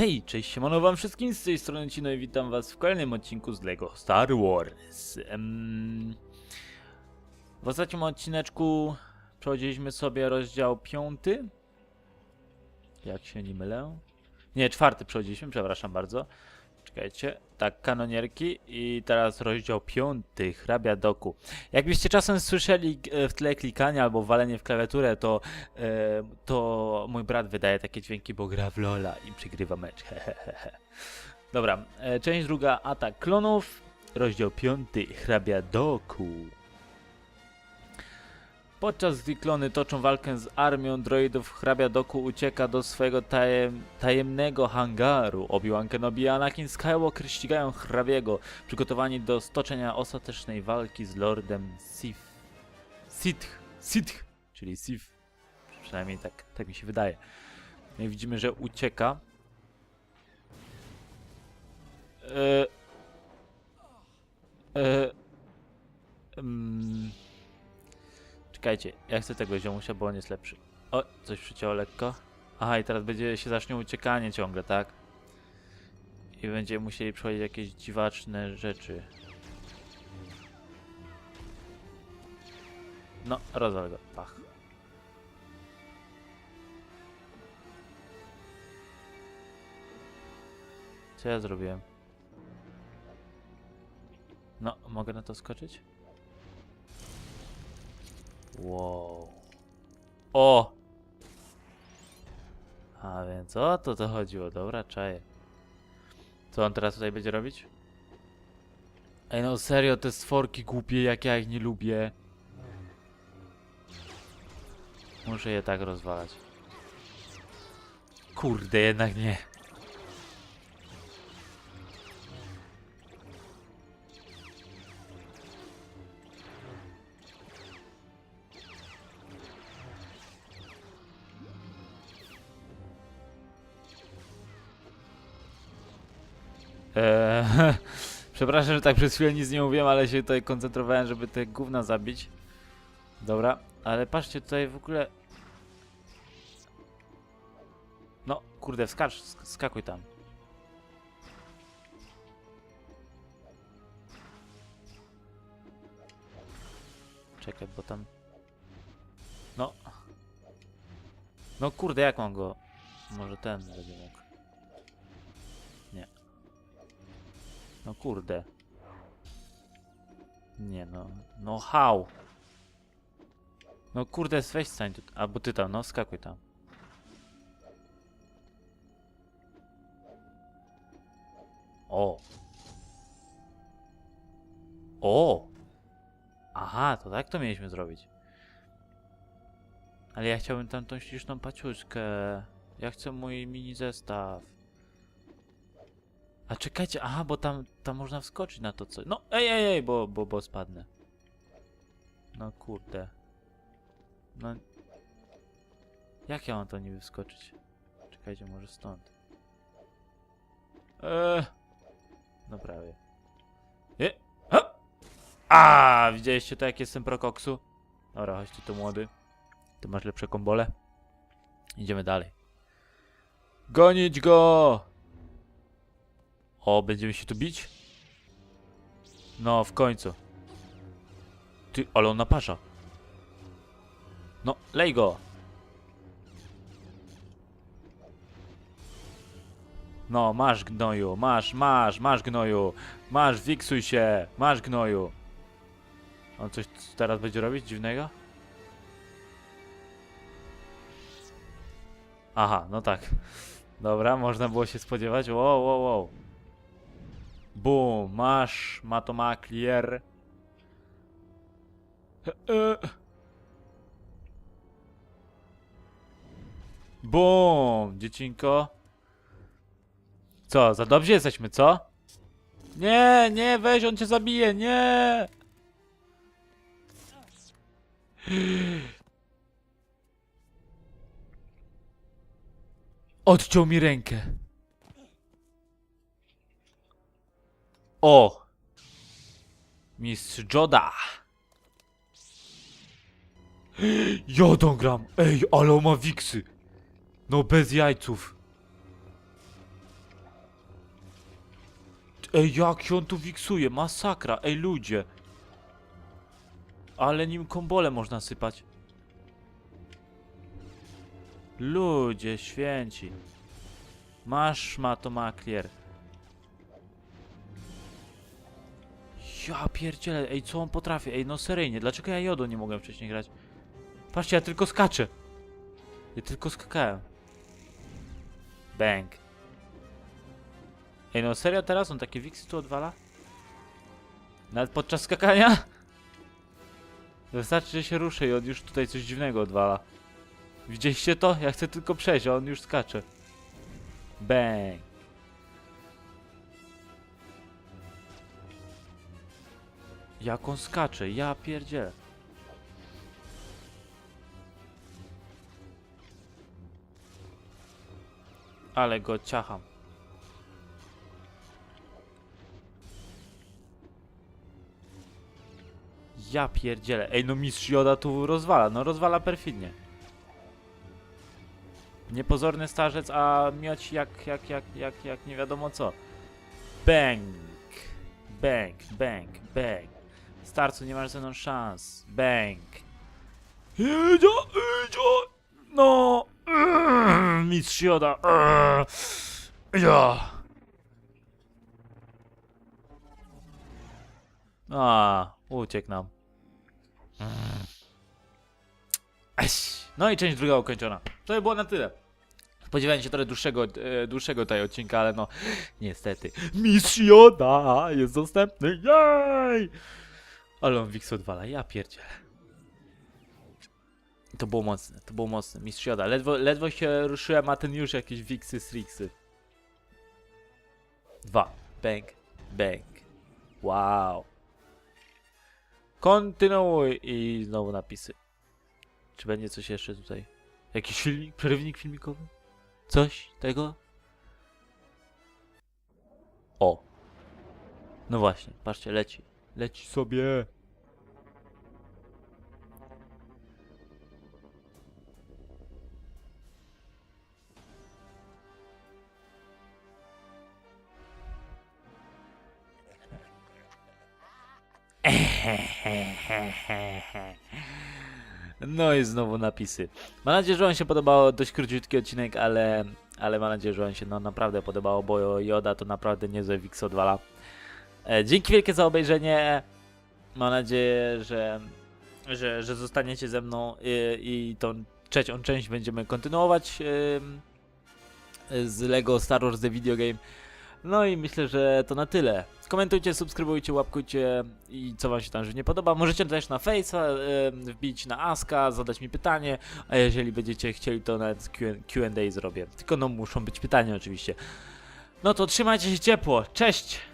Hej, cześć, siemano wam wszystkim, z tej strony Cino i witam was w kolejnym odcinku z LEGO Star Wars. Em, w ostatnim odcineczku przechodziliśmy sobie rozdział piąty. Jak się nie mylę? Nie, czwarty przechodziliśmy, przepraszam bardzo. Czekajcie, tak, kanonierki i teraz rozdział piąty, hrabia doku. Jakbyście czasem słyszeli e, w tle klikanie albo walenie w klawiaturę, to, e, to mój brat wydaje takie dźwięki, bo gra w Lola i przegrywa mecz. Hehehe. Dobra, e, część druga, atak klonów, rozdział piąty, hrabia doku. Podczas gdy klony toczą walkę z armią droidów, hrabia Doku ucieka do swojego tajem, tajemnego hangaru. Obi-Wan Kenobi i Anakin Skywalker ścigają hrabiego, przygotowani do stoczenia ostatecznej walki z Lordem Sith. Sith, Sith, czyli Sith. Przynajmniej tak, tak mi się wydaje. No i widzimy, że ucieka. E, Czekajcie, ja chcę tego ziomusia, bo on jest lepszy. O, coś przycięło lekko. Aha, i teraz będzie się zacznie uciekanie ciągle, tak? I będziemy musieli przechodzić jakieś dziwaczne rzeczy. No, rozwal go, pach. Co ja zrobiłem? No, mogę na to skoczyć? Wow. O! A więc o to to chodziło, dobra, czaję. Co on teraz tutaj będzie robić? Ej no serio, te stworki głupie, jak ja ich nie lubię. Muszę je tak rozwalać. Kurde, jednak nie. Eee, przepraszam, że tak przez chwilę nic nie mówiłem, ale się tutaj koncentrowałem, żeby te gówna zabić. Dobra, ale patrzcie tutaj w ogóle... No, kurde, wskacz, sk- skakuj tam. Czekaj, bo tam... No. No kurde, jak mam go... Może ten będzie mógł. No kurde. Nie no. No how? No kurde, weź stań tu. Albo ty tam, no skakuj tam. O. O. Aha, to tak to mieliśmy zrobić. Ale ja chciałbym tam tą śliczną paciuszkę. Ja chcę mój mini zestaw. A czekajcie, aha, bo tam, tam można wskoczyć na to co. No, ej, ej, ej, bo, bo, bo spadnę. No kurde. No. Jak ja mam to niby wskoczyć? Czekajcie, może stąd. Eee. No prawie. E, hop! A, widzieliście to, jak jestem prokoksu? Dobra, chodźcie tu młody. Ty masz lepsze kombole. Idziemy dalej. Gonić go! O, będziemy się tu bić? No, w końcu. Ty, ale on naparza. No, lej go. No, masz gnoju, masz, masz, masz gnoju. Masz, wiksuj się, masz gnoju. On coś teraz będzie robić dziwnego? Aha, no tak. Dobra, można było się spodziewać. Wow, wow, wow. Bum, masz, ma to ma clear. Bum, dziecinko. Co, za dobrze jesteśmy, co? Nie, nie, weź, on cię zabije, nie! Odciął mi rękę. O! Mistrz Joda! Jodą gram! Ej, ale on ma wiksy! No bez jajców. Ej, jak się on tu wiksuje, masakra, ej ludzie. Ale nim kombole można sypać. Ludzie święci. Masz ma to maklier. Ja pierdzielę, ej co on potrafi? Ej no seryjnie, dlaczego ja jodą nie mogłem wcześniej grać? Patrzcie, ja tylko skaczę. Ja tylko skakałem. Bang. Ej no serio teraz on takie wiksy tu odwala? Nawet podczas skakania? Wystarczy, że się ruszę i on już tutaj coś dziwnego odwala. Widzieliście to? Ja chcę tylko przejść, a on już skacze. Bang. Jak on skacze, ja pierdzielę. Ale go ciacham. Ja pierdzielę. Ej, no mistrz Joda tu rozwala. No rozwala perfidnie. Niepozorny starzec, a mioć jak, jak, jak, jak, jak nie wiadomo co. Bang. Bang, bang, bang. Starcu, nie masz ze mną szans. Bang. Idzie, idzie. No. Mm, Mistrz Joda. Mm. Ja. A, uciekł nam. Mm. Eś. No i część druga ukończona. To by było na tyle. Spodziewałem się trochę dłuższego, e, dłuższego tej odcinka, ale no niestety. Mistrz jest dostępny, jej! Ale on Wix odwala, ja pierdzielę. To było mocne, to było mocne. Mistrz Joda, ledwo, ledwo się ruszyłem, a ten już jakieś Wixy, Strixy. Dwa. Bang, bang. Wow. Kontynuuj i znowu napisy. Czy będzie coś jeszcze tutaj? Jakiś filmik, przerywnik filmikowy? Coś tego? O. No właśnie, patrzcie, leci. Leci sobie. No i znowu napisy. Mam nadzieję, że Wam się podobał dość króciutki odcinek, ale, ale mam nadzieję, że Wam się no, naprawdę podobało, bo Joda to naprawdę niezłe Wix odwala. E, dzięki wielkie za obejrzenie. Mam nadzieję, że, że, że zostaniecie ze mną i, i tą trzecią część będziemy kontynuować z Lego Star Wars The Video Game. No i myślę, że to na tyle. Komentujcie, subskrybujcie, łapkujcie i co wam się tam nie podoba. Możecie też na Face'a wbić na Aska, zadać mi pytanie, a jeżeli będziecie chcieli, to nawet Q&A zrobię. Tylko no muszą być pytania oczywiście. No to trzymajcie się ciepło. Cześć!